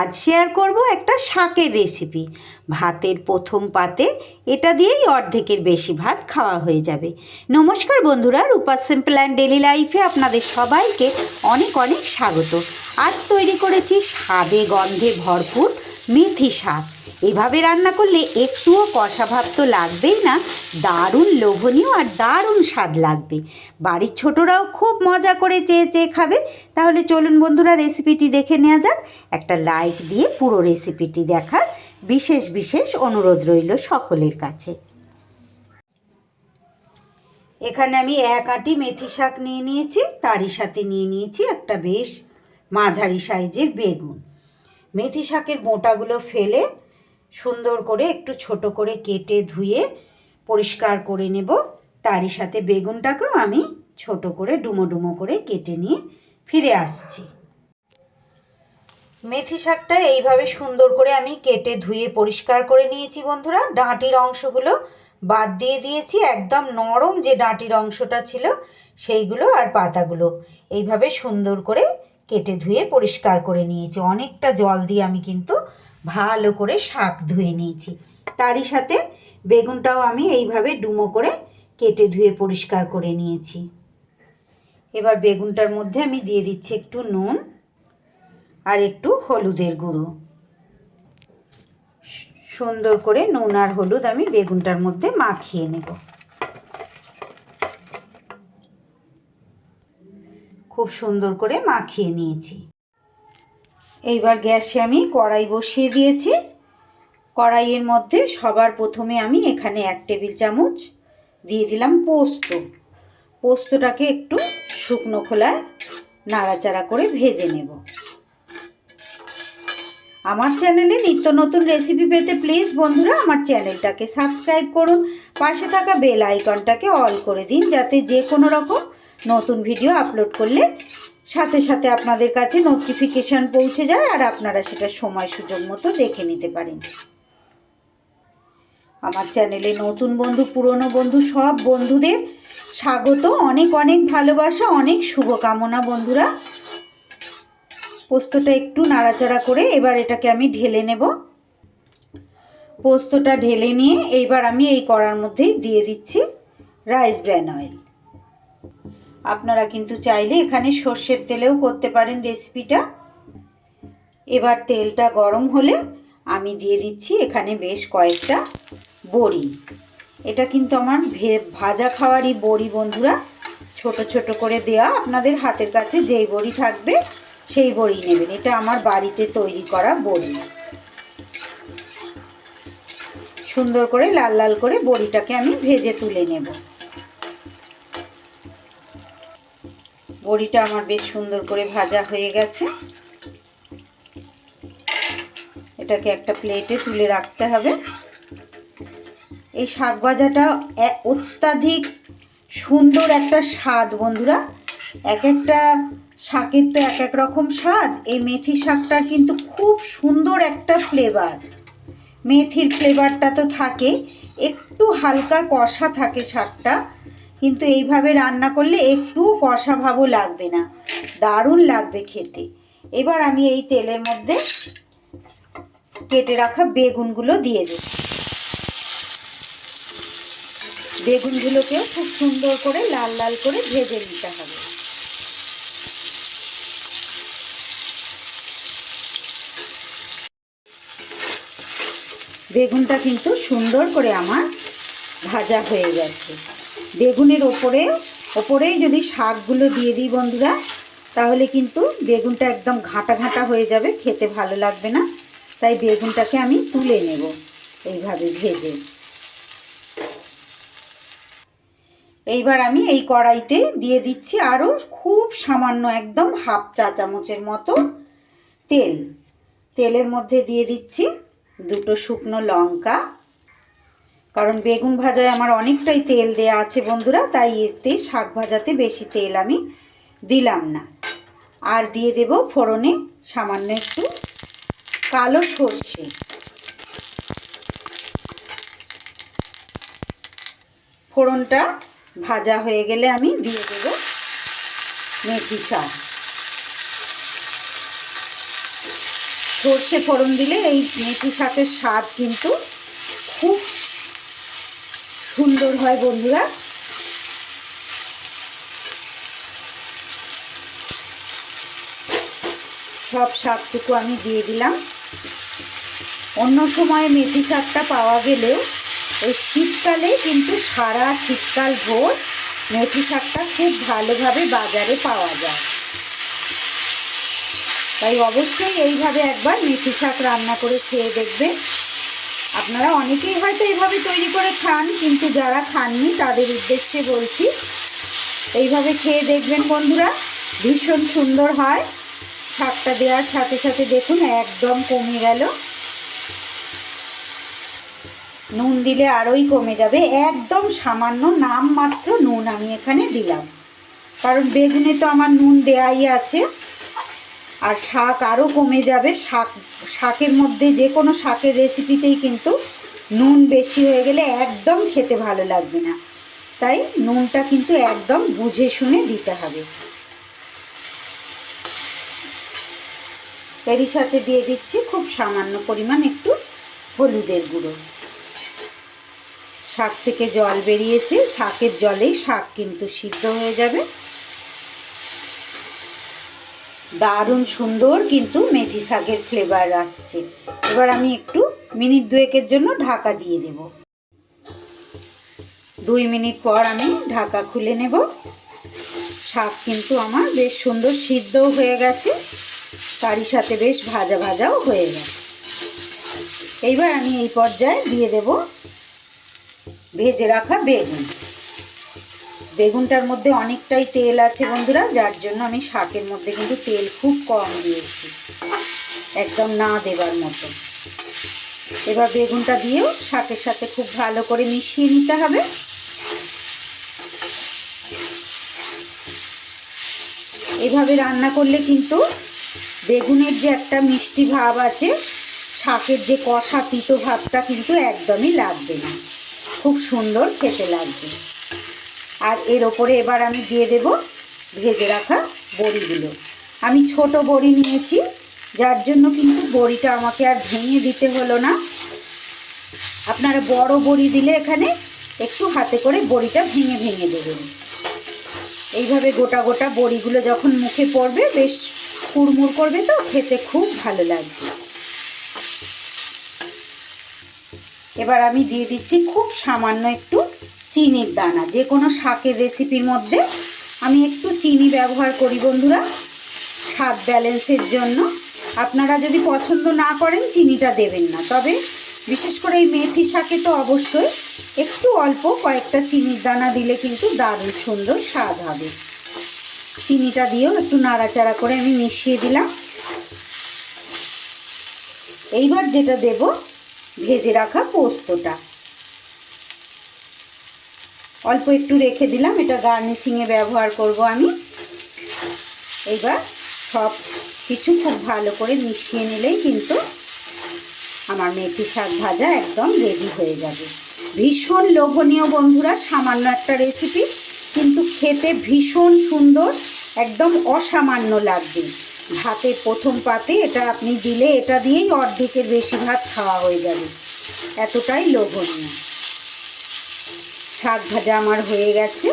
আজ শেয়ার করব একটা শাকের রেসিপি ভাতের প্রথম পাতে এটা দিয়েই অর্ধেকের বেশি ভাত খাওয়া হয়ে যাবে। নমস্কার বন্ধুরা, রূপা সিম্পল অ্যান্ড ডেলি লাইফে আপনাদের সবাইকে অনেক অনেক স্বাগত। আজ তৈরি করেছি স্বাদে গন্ধে ভরপুর মেথি শাক। এভাবে রান্না করলে একটুও কষা ভাব তো লাগবেই না। দারুণ লোভনীয় আর দারুণ স্বাদ লাগবে। বাড়ির ছোটরাও খুব মজা করে চেয়ে চেয়ে খাবে। তাহলে চলুন বন্ধুরা রেসিপিটি দেখে নেওয়া যাক। একটা লাইক দিয়ে পুরো রেসিপিটি দেখার বিশেষ বিশেষ অনুরোধ রইল সকলের কাছে। এখানে আমি এক আঁটি মেথি শাক নিয়ে নিয়েছি, তারই সাথে নিয়ে নিয়েছি একটা বেশ মাঝারি সাইজের বেগুন। মেথি শাকের মোটাগুলো ফেলে সুন্দর করে একটু ছোট করে কেটে ধুয়ে পরিষ্কার করে নেব। তারই সাথে বেগুনটাকেও আমি ছোট করে ডুমো ডুমো করে কেটে নিয়ে ফিরে আসছি। মেথি শাকটা এইভাবে সুন্দর করে আমি কেটে ধুয়ে পরিষ্কার করে নিয়েছি বন্ধুরা। ডাঁটির অংশগুলো বাদ দিয়ে দিয়েছি। একদম নরম যে ডাঁটির অংশটা ছিল সেইগুলো আর পাতাগুলো এইভাবে সুন্দর করে কেটে ধুয়ে পরিষ্কার করে নিয়েছি। অনেকটা জল দিয়ে আমি কিন্তু ভালো করে শাক ধুয়ে নিয়েছি। তারই সাথে বেগুনটাও আমি এইভাবে ডুমো করে কেটে ধুয়ে পরিষ্কার করে নিয়েছি। এবার বেগুনটার মধ্যে আমি দিয়ে দিচ্ছি একটু নুন আর একটু হলুদের গুঁড়ো। সুন্দর করে নুন আর হলুদ আমি বেগুনটার মধ্যে মাখিয়ে নেব। খুব সুন্দর করে মাখিয়ে নিয়েছি। এইবার গ্যাসে আমি কড়াই বসিয়ে দিয়েছি। কড়াইয়ের মধ্যে সবার প্রথমে আমি এখানে এক টেবিল চামচ দিয়ে দিলাম পোস্ত। পোস্তটাকে একটু শুকনো খোলায় নাড়াচাড়া করে ভেজে নেব। আমার চ্যানেলে নিত্য নতুন রেসিপি পেতে প্লিজ বন্ধুরা আমার চ্যানেলটাকে সাবস্ক্রাইব করুন। পাশে থাকা বেল আইকনটাকে অল করে দিন যাতে যে কোনো রকম নতুন ভিডিও আপলোড করলে সাথে সাথে আপনাদের কাছে নোটিফিকেশান পৌঁছে যায় আর আপনারা সেটা সময় সুযোগ মতো দেখে নিতে পারেন। আমার চ্যানেলে নতুন বন্ধু, পুরনো বন্ধু, সব বন্ধুদের স্বাগত। অনেক অনেক ভালোবাসা, অনেক শুভকামনা বন্ধুরা। পোস্তটা একটু নাড়াচাড়া করে এবার এটাকে আমি ঢেলে নেব। পোস্তটা ঢেলে নিয়ে এইবার আমি এই কড়ার মধ্যেই দিয়ে দিচ্ছি রাইস ব্র্যান অয়েল আপনারা কিন্তু চাইলে এখানে সর্ষের তেলেও করতে পারেন রেসিপিটা। এবার তেলটা গরম হলে আমি দিয়ে দিচ্ছি এখানে বেশ কয়েকটা বড়ি। এটা কিন্তু আমার ভে, ভাজা খাওয়ারই বড়ি বন্ধুরা। ছোট ছোট করে দেওয়া আপনাদের হাতের কাছে যেই বড়ি থাকবে সেই বড়ি নেবেন। এটা আমার বাড়িতে তৈরি করা বড়ি। সুন্দর করে লাল লাল করে বড়িটাকে আমি ভেজে তুলে নেব। বড়িটা আমার বেশ সুন্দর করে ভাজা হয়ে গেছে। এটাকে একটা প্লেটে তুলে রাখতে হবে। এই শাক ভাজাটা অত্যাধিক সুন্দর একটা স্বাদ, বন্ধুরা। এক একটা শাকের তো এক এক রকম স্বাদ। এই মেথি শাকটার কিন্তু খুব সুন্দর একটা ফ্লেভার মেথির ফ্লেভারটা তো থাকে, একটু হালকা কষা থাকে শাকটা। কিন্তু এইভাবে রান্না করলে একটু কষা ভাবও লাগবে না। দারুণ লাগবে খেতে। এবার আমি এই তেলের মধ্যে কেটে রাখা বেগুনগুলো দিয়ে দেব। বেগুনগুলোকেও খুব সুন্দর করে লাল লাল করে ভেজে নিতে হবে। বেগুনটা কিন্তু সুন্দর করে আমার ভাজা হয়ে গেছে। বেগুনের ওপরে, ওপরেই যদি শাকগুলো দিয়ে দিই বন্ধুরা, তাহলে কিন্তু বেগুনটা একদম ঘাঁটা ঘাঁটা হয়ে যাবে, খেতে ভালো লাগবে না। তাই বেগুনটাকে আমি তুলে নেব এইভাবে ভেজে। এইবার আমি এই কড়াইতে দিয়ে দিচ্ছি আরও খুব সামান্য একদম হাফ চা চামচের মতো তেল। তেলের মধ্যে দিয়ে দিচ্ছি দুটো শুকনো লঙ্কা কারণ বেগুন ভাজায় আমার অনেকটাই তেল দেয়া আছে বন্ধুরা, তাই এতে শাক ভাজাতে বেশি তেল আমি দিলাম না। আর দিয়ে দেব ফোড়নে সামান্য একটু কালো সর্ষে। ফোড়নটা ভাজা হয়ে গেলে আমি দিয়ে দেব মেথি শাক। সর্ষে ফোড়ন দিলে এই মেথি শাকের স্বাদ কিন্তু খুব সুন্দর হয় বন্ধুরা। সব শাকটুকু আমি দিয়ে দিলাম। অন্য সময় মেথি শাকটা পাওয়া গেলেও এই শীতকালে কিন্তু সারা শীতকাল ভোর মেথি শাকটা খুব ভালোভাবে বাজারে পাওয়া যায়। তাই অবশ্যই এইভাবে একবার মেথি শাক রান্না করে খেয়ে দেখবেন। আপনারা অনেকেই হয়তো এইভাবে তৈরি করে খান, কিন্তু যারা খাননি তাদের উদ্দেশ্যে বলছি, এইভাবে খেয়ে দেখবেন বন্ধুরা, ভীষণ সুন্দর হয়। শাকটা দেওয়ার সাথে সাথে দেখুন, একদম কমে গেল। নুন দিলে আরোই কমে যাবে। একদম সামান্য নাম মাত্র নুন আমি এখানে দিলাম। কারণ বেগুনে তো আমার নুন দেয়াই আছে। আর শাক আরও কমে যাবে। শাক, শাকের মধ্যে যে কোনো শাকের রেসিপিতেই কিন্তু নুন বেশি হয়ে গেলে একদম খেতে ভালো লাগবে না। তাই নুনটা কিন্তু একদম বুঝে শুনে দিতে হবে। এরই সাথে দিয়ে দিচ্ছি খুব সামান্য পরিমাণ একটু হলুদের গুঁড়ো। শাক থেকে জল বেরিয়েছে। শাকের জলেই শাক কিন্তু সিদ্ধ হয়ে যাবে। দারুণ সুন্দর কিন্তু মেথি শাকের ফ্লেভার আসছে। এবার আমি একটু মিনিট দুয়েকের জন্য ঢাকা দিয়ে দেব। দুই মিনিট পর আমি ঢাকা খুলে নেব। শাক কিন্তু আমার বেশ সুন্দর সিদ্ধও হয়ে গেছে। তারই সাথে বেশ ভাজা ভাজাও হয়ে গেছে। এইবার আমি এই পর্যায়ে দিয়ে দেব ভেজে রাখা বেগুন। বেগুনটার মধ্যে অনেকটাই তেল আছে বন্ধুরা, যার জন্য আমি শাকের মধ্যে কিন্তু তেল খুব কম দিয়েছি। একদম না দেবার মতো। এবার বেগুনটা দিয়েও শাকের সাথে খুব ভালো করে মিশিয়ে নিতে হবে। এভাবে রান্না করলে কিন্তু বেগুনের যে একটা মিষ্টি ভাব আছে, শাকের যে কষা তিতো ভাবটা কিন্তু একদমই লাগবে না। খুব সুন্দর খেতে লাগবে। আর এর ওপরে এবার আমি দিয়ে দেব ভেজে রাখা বড়িগুলো। আমি ছোট বড়ি নিয়েছি, যার জন্য কিন্তু বড়িটা আমাকে আর ভেঙে দিতে হলো না। আপনারা বড় বড়ি দিলে এখানে একটু হাতে করে বড়িটা ভেঙে ভেঙে দেবেন। এইভাবে গোটা গোটা বড়িগুলো যখন মুখে পড়বে, বেশ কুড়মুড় করবে তো, খেতে খুব ভালো লাগবে। এবার আমি দিয়ে দিচ্ছি খুব সামান্য একটু চিনির দানা, যে কোনো শাকের রেসিপির মধ্যে আমি একটু চিনি ব্যবহার করি বন্ধুরা। স্বাদ ব্যালেন্সের জন্য। আপনারা যদি পছন্দ না করেন, চিনিটা দেবেন না। তবে বিশেষ করে এই মেথি শাকে তো অবশ্যই একটু অল্প কয়েকটা চিনির দানা দিলে কিন্তু দারুণ সুন্দর স্বাদ হবে। চিনিটা দিয়েও একটু নাড়াচাড়া করে আমি মিশিয়ে দিলাম। এইবার যেটা দেব, ভেজে রাখা পোস্তটা। অল্প একটু রেখে দিলাম। এটা গার্নিশিংয়ে ব্যবহার করব আমি। এইবার সব কিছু খুব ভালো করে মিশিয়ে নিলেই কিন্তু আমার মেথি শাক ভাজা একদম রেডি হয়ে যাবে। ভীষণ লোভনীয় বন্ধুরা, সামান্য একটা রেসিপি কিন্তু খেতে ভীষণ সুন্দর, একদম অসামান্য লাগবে। ভাতের প্রথম পাতে এটা আপনি দিলে এটা দিয়েই অর্ধেকের বেশি ভাত খাওয়া হয়ে যাবে। এতটাই লোভনীয়। শাক ভাজা আমার হয়ে গেছে।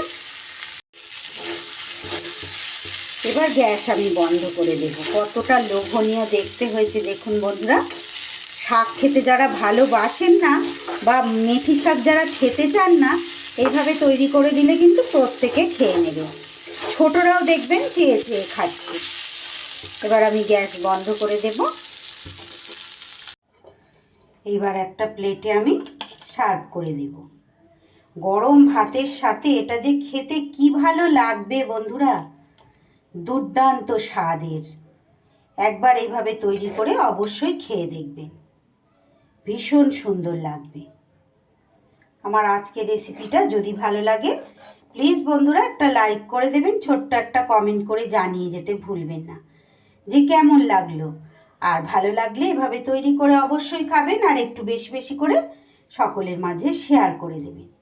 এবার গ্যাস আমি বন্ধ করে দেব। কতটা লোভনীয় দেখতে হয়েছে দেখুন বন্ধুরা। শাক খেতে যারা ভালোবাসেন না বা মেথি শাক যারা খেতে চান না এইভাবে তৈরি করে দিলে কিন্তু প্রত্যেকে খেয়ে নেবে। ছোটরাও দেখবেন চেয়ে চেয়ে খাচ্ছে। এবার আমি গ্যাস বন্ধ করে দেব। এইবার একটা প্লেটে আমি সার্ভ করে দেব। গরম ভাতের সাথে এটা যে খেতে কি ভালো লাগবে বন্ধুরা? দুর্দান্ত স্বাদের। একবার এইভাবে তৈরি করে অবশ্যই খেয়ে দেখবেন। ভীষণ সুন্দর লাগবে। আমার আজকের রেসিপিটা যদি ভালো লাগে, প্লিজ বন্ধুরা একটা লাইক করে দেবেন, ছোট্ট একটা কমেন্ট করে জানিয়ে যেতে ভুলবেন না। যে কেমন লাগল? আর ভালো লাগলে এভাবে তৈরি করে অবশ্যই খাবেন আর একটু বেশি বেশি করে সকলের মাঝে শেয়ার করে দেবেন।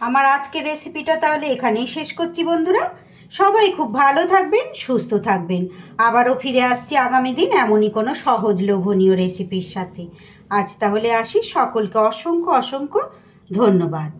আমার আজকের রেসিপিটা তাহলে এখানেই শেষ করছি বন্ধুরা। সবাই খুব ভালো থাকবেন, সুস্থ থাকবেন। আবারও ফিরে আসছি আগামী দিন এমনই কোনো সহজ লোভনীয় রেসিপির সাথে। আজ তাহলে আসি। সকলকে অসংখ্য অসংখ্য ধন্যবাদ।